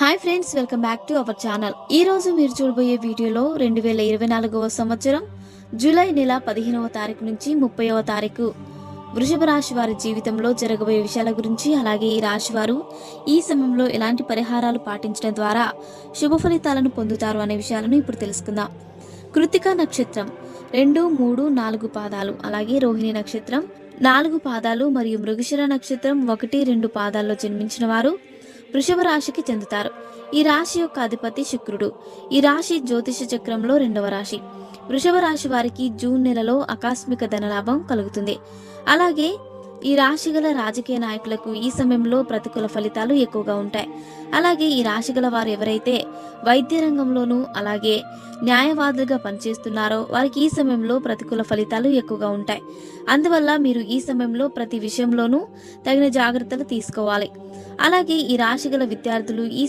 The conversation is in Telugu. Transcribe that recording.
Hi friends welcome back to our channel ఈ రోజు మీరు చూడబోయే వీడియోలో రెండు వేల ఇరవై నాలుగవ సంవత్సరం జూలై నెల పదిహేనవ తారీఖు నుంచి ముప్పైవ తారీఖు వృషభ రాశి వారి జీవితంలో జరగబోయే విషయాల గురించి అలాగే ఈ రాశి వారు ఈ సమయంలో ఎలాంటి పరిహారాలు పాటించడం ద్వారా శుభ ఫలితాలను పొందుతారు అనే విషయాలను ఇప్పుడు తెలుసుకుందాం. కృతిక నక్షత్రం రెండు మూడు నాలుగు పాదాలు అలాగే రోహిణి నక్షత్రం నాలుగు పాదాలు మరియు మృగశిర నక్షత్రం ఒకటి రెండు పాదాల్లో జన్మించిన వారు వృషభ రాశికి చెందుతారు. ఈ రాశి యొక్క అధిపతి శుక్రుడు. ఈ రాశి జ్యోతిష చక్రంలో రెండవ రాశి. వృషభ రాశి వారికి జూన్ నెలలో ఆకస్మిక ధనలాభం కలుగుతుంది. అలాగే ఈ రాశి గల రాజకీయ నాయకులకు ఈ సమయంలో ప్రతికూల ఫలితాలు ఎక్కువగా ఉంటాయి. అలాగే ఈ రాశి గల వారు ఎవరైతే వైద్య రంగంలోనూ అలాగే న్యాయవాదులుగా పనిచేస్తున్నారో వారికి ఈ సమయంలో ప్రతికూల ఫలితాలు ఎక్కువగా ఉంటాయి. అందువల్ల మీరు ఈ సమయంలో ప్రతి విషయంలోనూ తగిన జాగ్రత్తలు తీసుకోవాలి. అలాగే ఈ రాశి గల విద్యార్థులు ఈ